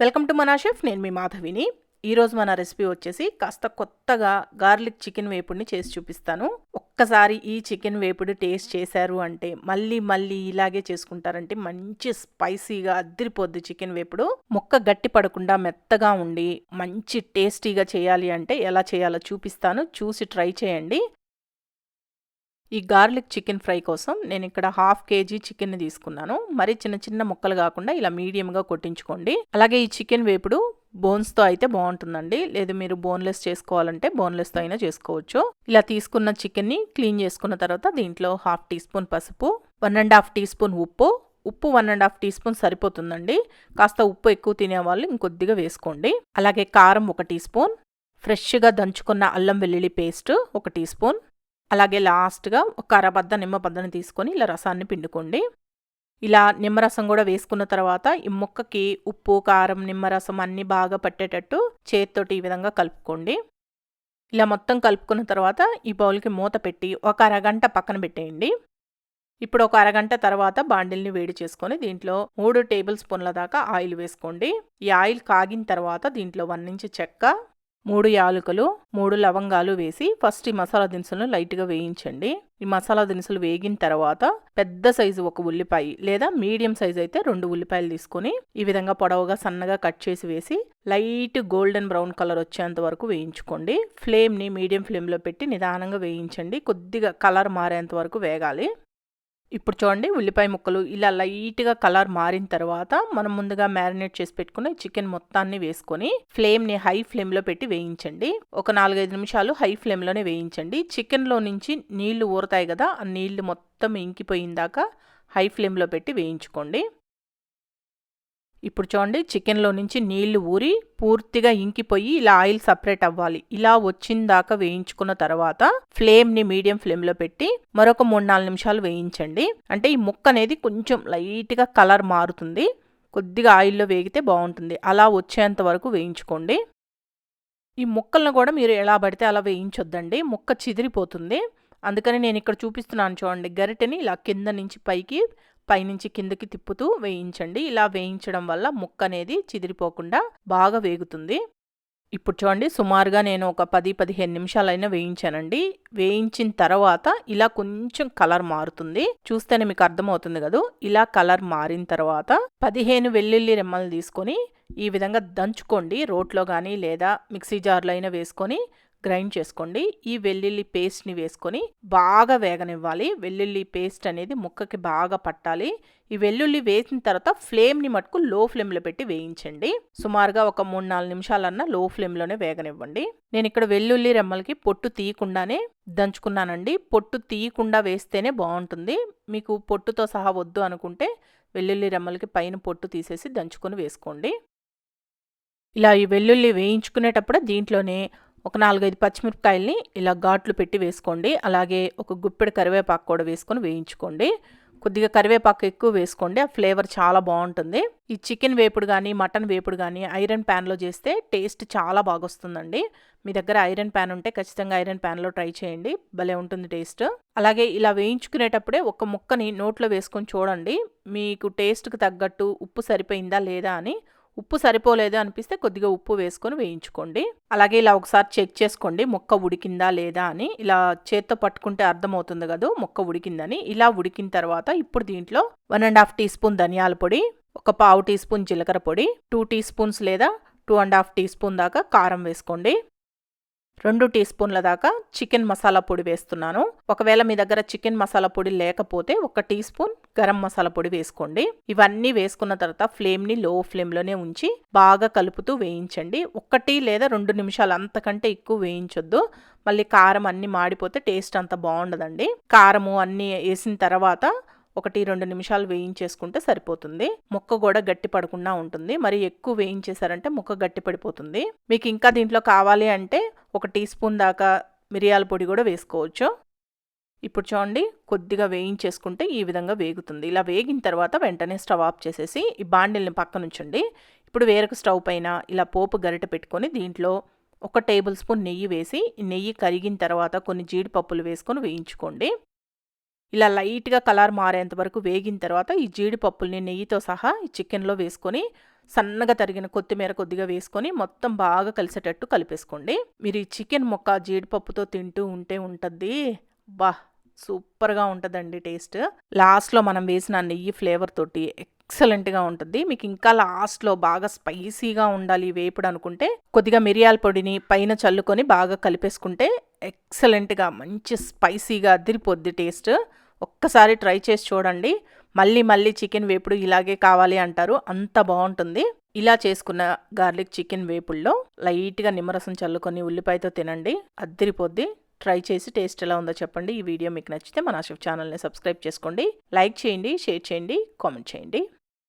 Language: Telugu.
వెల్కమ్ టు మనా షెఫ్ నేను మీ మాధవిని. ఈరోజు మన రెసిపీ వచ్చేసి కాస్త కొత్తగా గార్లిక్ చికెన్ వేపుడిని చేసి చూపిస్తాను. ఒక్కసారి ఈ చికెన్ వేపుడు టేస్ట్ చేశారు అంటే మళ్ళీ మళ్ళీ ఇలాగే చేసుకుంటారంటే మంచి స్పైసీగా అద్దరిపోద్ది చికెన్ వేపుడు. ముక్క గట్టి పడకుండా మెత్తగా ఉండి మంచి టేస్టీగా చేయాలి అంటే ఎలా చేయాలో చూపిస్తాను. చూసి ట్రై చేయండి. ఈ గార్లిక్ చికెన్ ఫ్రై కోసం నేను ఇక్కడ హాఫ్ కేజీ చికెన్ తీసుకున్నాను. మరి చిన్న చిన్న ముక్కలు కాకుండా ఇలా మీడియంగా కొట్టించుకోండి. అలాగే ఈ చికెన్ వేపుడు బోన్స్తో అయితే బాగుంటుందండి. లేదు మీరు బోన్లెస్ చేసుకోవాలంటే బోన్లెస్తో అయినా చేసుకోవచ్చు. ఇలా తీసుకున్న చికెన్ని క్లీన్ చేసుకున్న తర్వాత దీంట్లో హాఫ్ టీ స్పూన్ పసుపు one and half teaspoon ఉప్పు. ఉప్పు one and half teaspoon సరిపోతుందండి. కాస్త ఉప్పు ఎక్కువ తినేవాళ్ళు ఇంకొద్దిగా వేసుకోండి. అలాగే కారం ఒక టీ స్పూన్. ఫ్రెష్గా దంచుకున్న అల్లం వెల్లుల్లి పేస్ట్ ఒక టీ స్పూన్. అలాగే లాస్ట్గా ఒక అరబద్ద నిమ్మబద్దని తీసుకొని ఇలా రసాన్ని పిండుకోండి. ఇలా నిమ్మరసం కూడా వేసుకున్న తర్వాత ఈ ముక్కకి ఉప్పు కారం నిమ్మరసం అన్నీ బాగా పట్టేటట్టు చేతితోటి ఈ విధంగా కలుపుకోండి. ఇలా మొత్తం కలుపుకున్న తర్వాత ఈ బౌల్కి మూత పెట్టి ఒక అరగంట పక్కన పెట్టేయండి. ఇప్పుడు ఒక అరగంట తర్వాత బాండిల్ని వేడి చేసుకొని దీంట్లో మూడు టేబుల్ స్పూన్ల దాకా ఆయిల్ వేసుకోండి. ఈ ఆయిల్ కాగిన తర్వాత దీంట్లో వన్ ఇంచ్ చెక్క మూడు యాలకులు మూడు లవంగాలు వేసి ఫస్ట్ ఈ మసాలా దినుసులను లైట్గా వేయించండి. ఈ మసాలా దినుసులు వేగిన తర్వాత పెద్ద సైజు ఒక ఉల్లిపాయ లేదా మీడియం సైజు అయితే రెండు ఉల్లిపాయలు తీసుకొని ఈ విధంగా పొడవుగా సన్నగా కట్ చేసి వేసి లైట్ గోల్డెన్ బ్రౌన్ కలర్ వచ్చేంత వరకు వేయించుకోండి. ఫ్లేమ్ని మీడియం ఫ్లేమ్లో పెట్టి నిదానంగా వేయించండి. కొద్దిగా కలర్ మారేంత వరకు వేగాలి. ఇప్పుడు చూడండి ఉల్లిపాయ ముక్కలు ఇలా లైట్గా కలర్ మారిన తర్వాత మనం ముందుగా మ్యారినేట్ చేసి పెట్టుకుని చికెన్ మొత్తాన్ని వేసుకొని ఫ్లేమ్ని హై ఫ్లేమ్లో పెట్టి వేయించండి. ఒక నాలుగైదు నిమిషాలు హై ఫ్లేమ్లోనే వేయించండి. చికెన్లో నుంచి నీళ్ళు ఊరతాయి కదా ఆ నీళ్ళు మొత్తం ఇంకిపోయిందాక హై ఫ్లేమ్లో పెట్టి వేయించుకోండి. ఇప్పుడు చూడండి చికెన్లో నుంచి నీళ్ళు ఊరి పూర్తిగా ఇంకిపోయి ఇలా ఆయిల్ సపరేట్ అవ్వాలి. ఇలా వచ్చిందాకా వేయించుకున్న తర్వాత ఫ్లేమ్ని మీడియం ఫ్లేమ్లో పెట్టి మరొక మూడు నాలుగు నిమిషాలు వేయించండి. అంటే ఈ ముక్క అనేది కొంచెం లైట్గా కలర్ మారుతుంది. కొద్దిగా ఆయిల్లో వేగితే బాగుంటుంది. అలా వచ్చేంత వరకు వేయించుకోండి. ఈ ముక్కలను కూడా మీరు ఎలా పడితే అలా వేయించొద్దండి. ముక్క చిదిరిపోతుంది. అందుకని నేను ఇక్కడ చూపిస్తున్నాను చూడండి గరిటెని ఇలా కింద నుంచి పైకి పైనుంచి కిందకి తిప్పుతూ వేయించండి. ఇలా వేయించడం వల్ల ముక్క అనేది చిదిరిపోకుండా బాగా వేగుతుంది. ఇప్పుడు చూడండి సుమారుగా నేను ఒక పది పదిహేను నిమిషాలైనా వేయించానండి. వేయించిన తర్వాత ఇలా కొంచెం కలర్ మారుతుంది. చూస్తేనే మీకు అర్థమవుతుంది కదా? ఇలా కలర్ మారిన తర్వాత పదిహేను వెల్లుల్లి రెమ్మలు తీసుకొని ఈ విధంగా దంచుకోండి. రోట్లో కానీ లేదా మిక్సీ జార్లో అయినా వేసుకొని గ్రైండ్ చేసుకోండి. ఈ వెల్లుల్లి పేస్ట్ని వేసుకొని బాగా వేగనివ్వాలి. వెల్లుల్లి పేస్ట్ అనేది ముక్కకి బాగా పట్టాలి. ఈ వెల్లుల్లి వేసిన తర్వాత ఫ్లేమ్ని మటుకు లో ఫ్లేమ్లో పెట్టి వేయించండి. సుమారుగా ఒక మూడు నాలుగు నిమిషాలన్నా లో ఫ్లేమ్లోనే వేగనివ్వండి. నేను ఇక్కడ వెల్లుల్లి రెమ్మలకి పొట్టు తీయకుండానే దంచుకున్నానండి. పొట్టు తీయకుండా వేస్తేనే బాగుంటుంది. మీకు పొట్టుతో సహా వద్దు అనుకుంటే వెల్లుల్లి రెమ్మలకి పైన పొట్టు తీసేసి దంచుకొని వేసుకోండి. ఇలా ఈ వెల్లుల్లి వేయించుకునేటప్పుడు దీంట్లోనే ఒక నాలుగైదు పచ్చిమిరపకాయల్ని ఇలా ఘాట్లు పెట్టి వేసుకోండి. అలాగే ఒక గుప్పెడు కరివేపాకు కూడా వేసుకొని వేయించుకోండి. కొద్దిగా కరివేపాకు ఎక్కువ వేసుకోండి. ఆ ఫ్లేవర్ చాలా బాగుంటుంది. ఈ చికెన్ వేపుడు కానీ మటన్ వేపుడు కానీ ఐరన్ ప్యాన్లో చేస్తే టేస్ట్ చాలా బాగొస్తుందండి. మీ దగ్గర ఐరన్ ప్యాన్ ఉంటే ఖచ్చితంగా ఐరన్ ప్యాన్లో ట్రై చేయండి. భలే ఉంటుంది టేస్ట్. అలాగే ఇలా వేయించుకునేటప్పుడే ఒక ముక్కని నోట్లో వేసుకొని చూడండి. మీకు టేస్ట్కి తగ్గట్టు ఉప్పు సరిపోయిందా లేదా అని ఉప్పు సరిపోలేదు అనిపిస్తే కొద్దిగా ఉప్పు వేసుకొని వేయించుకోండి. అలాగే ఇలా ఒకసారి చెక్ చేసుకోండి ముక్క ఉడికిందా లేదా అని. ఇలా చేత్తో పట్టుకుంటే అర్థమవుతుంది కదా ముక్క ఉడికిందని. ఇలా ఉడికిన తర్వాత ఇప్పుడు దీంట్లో one and half teaspoon ధనియాల పొడి ఒక పావు టీ స్పూన్ జీలకర్ర పొడి టూ టీ స్పూన్స్ లేదా two and half teaspoon దాకా కారం వేసుకోండి. రెండు టీ స్పూన్ల దాకా చికెన్ మసాలా పొడి వేస్తున్నాను. ఒకవేళ మీ దగ్గర చికెన్ మసాలా పొడి లేకపోతే ఒక టీ స్పూన్ గరం మసాలా పొడి వేసుకోండి. ఇవన్నీ వేసుకున్న తర్వాత ఫ్లేమ్ని లో ఫ్లేమ్లోనే ఉంచి బాగా కలుపుతూ వేయించండి. ఒకటి లేదా రెండు నిమిషాలు అంతకంటే ఎక్కువ వేయించొద్దు. మళ్ళీ కారం అన్నీ మాడిపోతే టేస్ట్ అంత బాగుండదండి. కారము అన్నీ వేసిన తర్వాత ఒకటి రెండు నిమిషాలు వేయించేసుకుంటే సరిపోతుంది. ముక్క కూడా గట్టి పడకుండా ఉంటుంది. మరి ఎక్కువ వేయించేసారంటే ముక్క గట్టి పడిపోతుంది. మీకు ఇంకా దీంట్లో కావాలి అంటే ఒక టీ స్పూన్ దాకా మిరియాల పొడి కూడా వేసుకోవచ్చు. ఇప్పుడు చూడండి కొద్దిగా వేయించేసుకుంటే ఈ విధంగా వేగుతుంది. ఇలా వేగిన తర్వాత వెంటనే స్టవ్ ఆఫ్ చేసేసి ఈ బాండిల్ని పక్కన ఉంచండి. ఇప్పుడు వేరొక స్టవ్ పైన ఇలా పోపు గరిట పెట్టుకొని దీంట్లో ఒక టేబుల్ స్పూన్ నెయ్యి వేసి నెయ్యి కరిగిన తర్వాత కొన్ని జీడిపప్పులు వేసుకొని వేయించుకోండి. ఇలా లైట్గా కలర్ మారేంత వరకు వేగిన తర్వాత ఈ జీడిపప్పుల్ని నెయ్యితో సహా ఈ చికెన్లో వేసుకొని సన్నగా తరిగిన కొత్తిమీర కొద్దిగా వేసుకొని మొత్తం బాగా కలిసేటట్టు కలిపేసుకోండి. మీరు ఈ చికెన్ మొక్క జీడిపప్పుతో తింటూ ఉంటే ఉంటుంది బా సూపర్గా ఉంటుందండి టేస్ట్. లాస్ట్లో మనం వేసిన నెయ్యి ఫ్లేవర్ తోటి ఎక్సలెంట్గా ఉంటుంది. మీకు ఇంకా లాస్ట్లో బాగా స్పైసీగా ఉండాలి వేపుడు అనుకుంటే కొద్దిగా మిరియాల పొడిని పైన చల్లుకొని బాగా కలిపేసుకుంటే ఎక్సలెంట్గా మంచి స్పైసీగా అదిరిపోద్ది టేస్ట్. ఒక్కసారి ట్రై చేసి చూడండి. మళ్ళీ మళ్ళీ చికెన్ వేపుడు ఇలాగే కావాలి అంటారు. అంత బాగుంటుంది. ఇలా చేసుకున్న గార్లిక్ చికెన్ వేపుల్లో లైట్గా నిమ్మరసం చల్లుకొని ఉల్లిపాయతో తినండి. అద్దరిపోద్ది ట్రై చేసి టేస్ట్ ఎలా ఉందో చెప్పండి. ఈ వీడియో మీకు నచ్చితే మన అశోక్ ఛానల్ని సబ్స్క్రైబ్ చేసుకోండి. లైక్ చేయండి షేర్ చేయండి కామెంట్ చేయండి.